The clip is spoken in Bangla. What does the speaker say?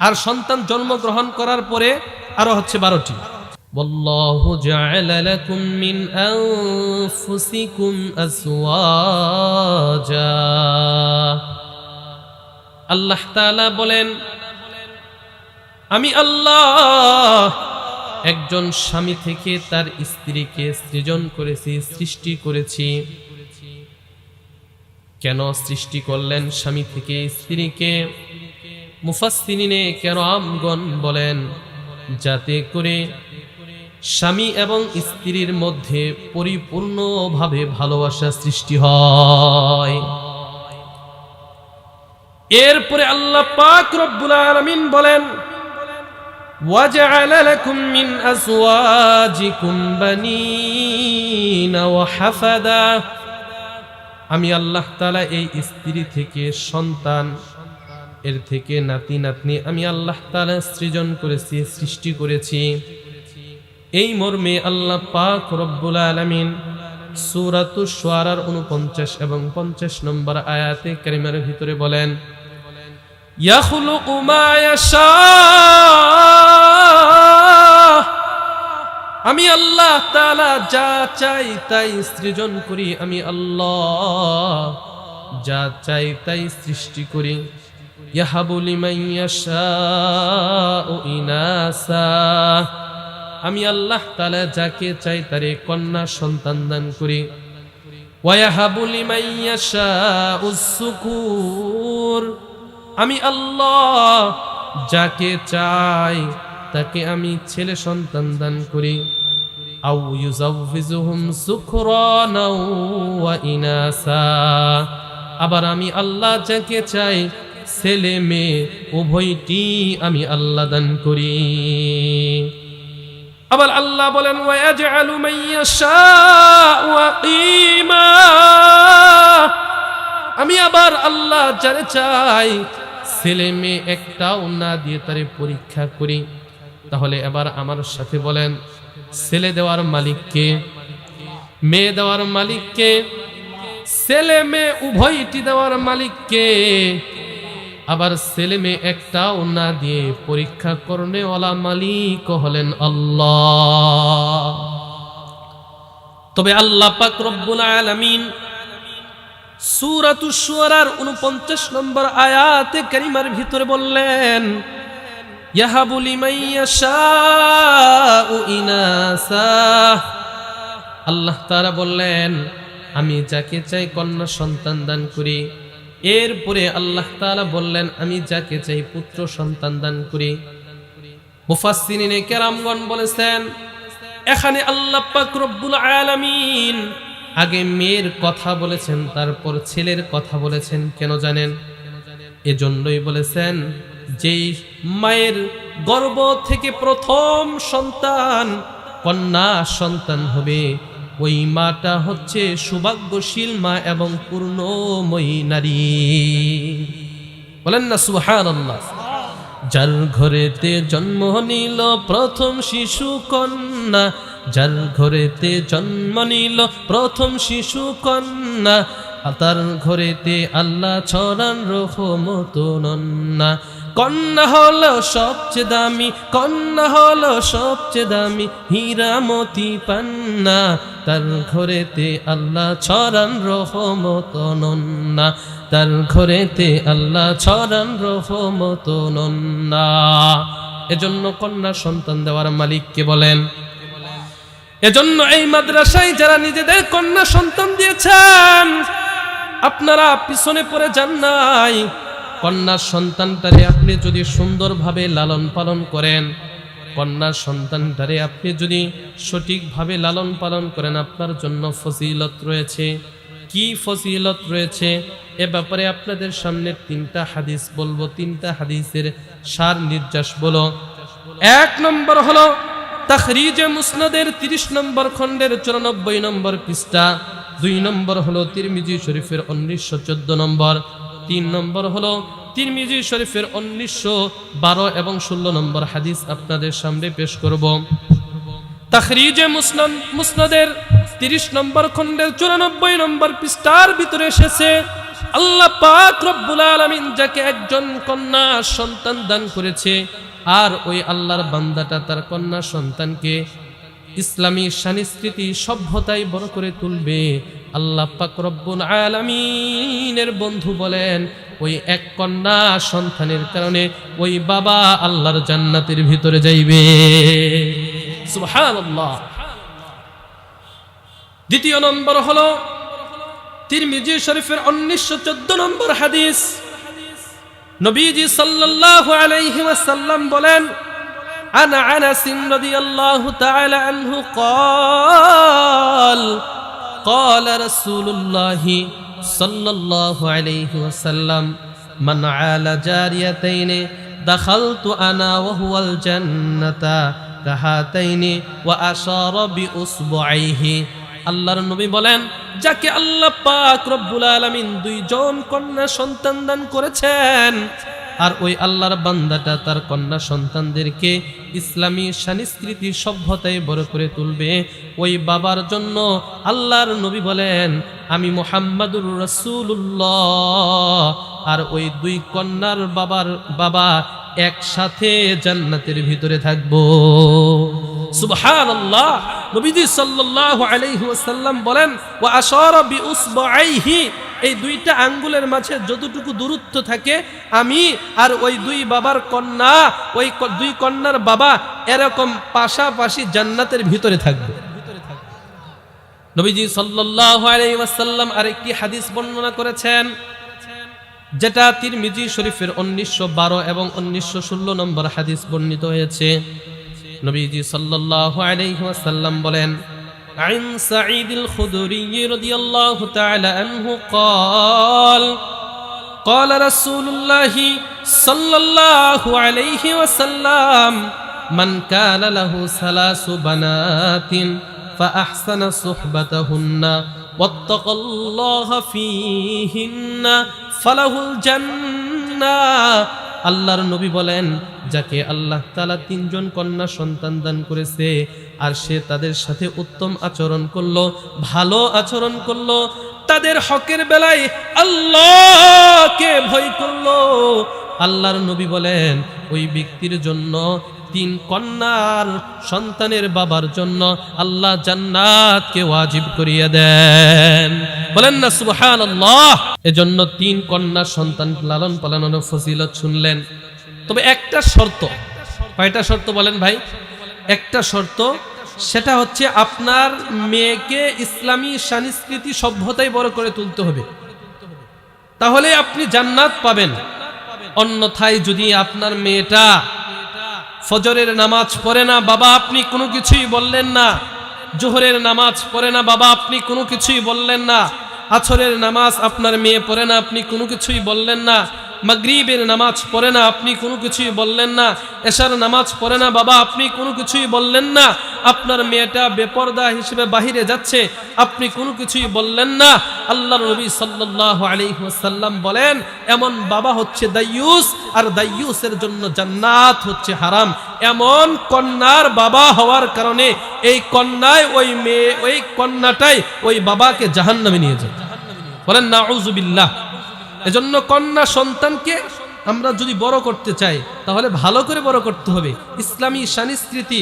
আর সন্তান জন্মগ্রহণ করার পরে আরো হচ্ছে বারোটি والله جعل لكم من أنفسكم أزواجا আল্লাহ তাআলা বলেন আমি আল্লাহ একজন স্বামী থেকে তার স্ত্রীকে সৃজন করেছি সৃষ্টি করেছি কেন সৃষ্টি করলেন স্বামী থেকে স্ত্রীকে মুফাসসিরিনে কেরামগণ বলেন যাতে করে স্বামী এবং স্ত্রীর মধ্যে পরিপূর্ণভাবে ভালোবাসা সৃষ্টি হয় এরপরে আল্লাহ পাক রব্বুল আলামিন বলেন وجعل لكم من أزواجكم بنين وحفدا আমি আল্লাহ তাআলা এই স্ত্রী থেকে সন্তান এর থেকে নাতি নাতনি আমি আল্লাহ তালা সৃজন করেছি, সৃষ্টি করেছি। এই মর্মে আল্লাহ পাক রব্বুল আলামিন সূরাতু শুআরার 49 এবং 50 নম্বর আয়াতে কারিমার ভিতরে বলেন আমি আল্লাহ তালা যা চাই তাই সৃজন করি, আমি আল্লাহ যা চাই তাই সৃষ্টি করি। আমি আল্লাহ তাআলা যাকে চাই তারে কন্যা সন্তান দান করি। আমি আল্লাহ যাকে চাই তাকে আমি ছেলে সন্তান দান করি। আউ আবার আমি আল্লাহ যাকে চাই ছেলে মেয়ে, উভয়টি আমি আল্লাহ দান করি। আবার আল্লাহ বলেন আমি আবার আল্লাহ যারে চাই, ছেলে মেয়ে একটাও না দিয়ে তারে পরীক্ষা করি। তাহলে এবার আমার সাথে বলেন, ছেলে দেওয়ার মালিককে মেয়ে দেওয়ার মালিককে ছেলে মেয়ে উভয়টি দেওয়ার মালিককে আবার ছেলে মেয়ে একটাও না দিয়ে পরীক্ষা করনেওয়ালা মালিক হলেন আল্লাহ। তবে আল্লাহ পাক রব্বুল আলামিন সূরাতুশ শুআরার 49 নম্বর আয়াতে কারিমার ভিতরে বললেন, ইয়াহাবু লিমান ইয়াশাউ ইনাসা। আল্লাহ তাআলা বললেন, আমি যাকে চাই কন্যা সন্তান দান করি। এরপরে আল্লাহ তাআলা বললেন, আমি যাকে চাই পুত্র সন্তান দান করি। কেরামগণ বলেছেন, এখানে আল্লাহ পাক রব্বুল আলামিন আগে মেয়ের কথা বলেছেন, তারপর ছেলের কথা বলেছেন, কেন জানেন? এজন্যই বলেছেন, যেই মায়ের গর্ভ থেকে প্রথম সন্তান, কন্যা সন্তান হবে ওই মাটা হচ্ছে সৌভাগ্যশীল মা এবং পূর্ণময়ী নারী। বলেন না সুহান যার ঘরেতে জন্ম নিল প্রথম শিশু কন্যা, যার ঘরেতে জন্ম নিল প্রথম শিশু কন্যা তার ঘরেতে আল্লাহ ছড়ান রহমত নন্না। কন্যা হলো সবচেয়ে দামি, কন্যা হলো সবচেয়ে দামি। হীরামতি পান্না, তার ঘরেতে আল্লাহ ছড়ান রহমত নন্না। তার ঘরেতে আল্লাহ ছড়ান রহমত নন্না। এজন্য কন্যা সন্তান দেওয়ার মালিককে বলেন? এজন্য এই মাদ্রাসায় যারা নিজেদের কন্যা সন্তান দিয়েছেন, আপনারা পিছনে পড়ে যান নাই। কন্যার সন্তানটারে আপনি যদি সুন্দরভাবে লালন পালন করেন, কন্যার সন্তানটারে আপনি যদি সঠিকভাবে লালন পালন করেন, আপনার জন্য ফজিলত রয়েছে। কি ফজিলত রয়েছে? এ ব্যাপারে আপনাদের সামনে তিনটা হাদিস বলব, তিনটা হাদিসের সার নির্যাস বলো। এক নম্বর হলো, তাখরিজে মুসনাদের তিরিশ নম্বর খণ্ডের চুরানব্বই নম্বর পৃষ্ঠা। দুই নম্বর হলো তিরমিজি শরীফের উনিশশো চোদ্দ নম্বর। তিন নম্বর হলো তিরমিজি শরীফের উনিশশো বারো এবং ষোলো নম্বর হাদিস আপনাদের সামনে পেশ করব। তাখরিজে মুসনাদ মুসনাদের তিরিশ নম্বর খণ্ডের চুরানব্বই নম্বর পৃষ্ঠার ভিতরে এসেছে, আল্লাহ পাক রব্বুল আলামিন যাকে একজন কন্যা সন্তান দান করেছে, আর ওই আল্লাহর বান্দাটা তার কন্যা সন্তানকে ইসলামী সংস্কৃতি সভ্যতায় বড় করে তুলবে। আল্লাহ পাক রব্বুল আলামিনের বন্ধু বলেন, ওই এক কন্যা সন্তানের কারণে ওই বাবা আল্লাহর জান্নাতের ভিতরে যাইবে। দ্বিতীয় নম্বর হলো তিরমিজি শরীফের উনিশশো চোদ্দ নম্বর হাদিস। নবীজি সাল্লাল্লাহু আলাইহি বলেন عن انس رضي الله تعالى عنه قال قال رسول الله صلى الله عليه وسلم من عال جاريتين دخلت انا وهو الجنه كهاتين واشار باصبعيه আল্লাহর নবী বলেন যাকে আল্লাহ পাক রব্বুল আলামিন দুইজন কন্যা সন্তান দান করেছেন আর ওই আল্লাহর বান্দাটা তার কন্যা সন্তানদেরকে ইসলামী সংস্কৃতি সভ্যতায় বড় করে তুলবে। ওই বাবার জন্য আল্লাহর নবী বলেন, আমি মোহাম্মদুর রসুল্লাহ আর ওই দুই কন্যার বাবার বাবা একসাথে জান্নাতের ভিতরে থাকব। সুবহানাল্লাহ। নবীজি সাল্লাল্লাহু আলাইহি ওয়াসাল্লাম বলেন, ওয়া আশারা বিউসবাইহি এই দুইটা আঙ্গুলের মাঝে যতটুকু দূরত্ব থাকে, আমি আর ওই দুই বাবার কন্যা, ওই দুই কন্যার বাবা এরকম পাশাপাশি জান্নাতের ভিতরে থাকবে। নবীজি ওয়াসাল্লাম আরেকটি হাদিস বর্ণনা করেছেন, যেটা তিরমিজি শরীফের উনিশশো বারো এবং উনিশশো ষোলো নম্বর হাদিস বর্ণিত হয়েছে। নবীজি আলাইহি বলেন عن سعيد الخدري رضي الله تعالى عنه قال قال رسول الله صلى الله عليه وسلم من كان له ثلاث بنات فأحسن صحبتهن واتقى الله فيهن فله الجنة আল্লাহর নবী বলেন যাকে আল্লাহ তালা তিনজন কন্যা সন্তান দান করেছে আর সে তাদের সাথে উত্তম আচরণ করল, ভালো আচরণ করল। তাদের হকের বেলায় আল্লাহকে ভয় করল। আল্লাহর নবী বলেন, ওই ব্যক্তির জন্য, তিন কন্যার সন্তানের বাবার জন্য আল্লাহ জান্নাতকে ওয়াজিব করিয়ে দেন। বলেন না সুবহান আল্লাহ এজন্য তিন কন্যা সন্তান লালন পালনের ফজিলত শুনলেন। তবে একটা শর্ত, কয়টা শর্ত বলেন ভাই? একটা শর্ত, সেটা হচ্ছে আপনার মেয়েকে ইসলামী সংস্কৃতি সভ্যতায় বড় করে তুলতে হবে। তাহলে আপনি জান্নাত পাবেন। অন্যথায় যদি আপনার মেয়েটা ফজরের নামাজ পড়ে না, বাবা আপনি কোনো কিছুই বললেন না। জোহরের নামাজ পড়ে না, বাবা আপনি কোনো কিছুই বললেন না। আছরের নামাজ আপনার মেয়ে পড়ে না, আপনি কোনো কিছুই বললেন না। মাগরিবের নামাজ পড়ে না, আপনি কোনো কিছুই বললেন না। এশার নামাজ পড়ে না, বাবা, আপনি কোনো কিছুই বললেন না। আপনার মেয়েটা বেপরদা হিসেবে বাহিরে যাচ্ছে, আপনি কোনো কিছুই বললেন না। আল্লাহ নবী সাল্লাল্লাহু আলাইহি ওয়াসাল্লাম বলেন, এমন বাবা হচ্ছে দাইয়ুস, আর দাইয়ুসের জন্য জান্নাত হচ্ছে হারাম। এমন কন্যার বাবা হওয়ার কারণে এই কন্যায়, ওই মেয়ে, ওই কন্যাটাই ওই বাবাকে জাহান্নামে নিয়ে যায় বলেন, নাউজুবিল্লাহ। এজন্য কন্যা সন্তানকে আমরা যদি বড় করতে চাই, তাহলে ভালো করে বড় করতে হবে। ইসলামী সংস্কৃতি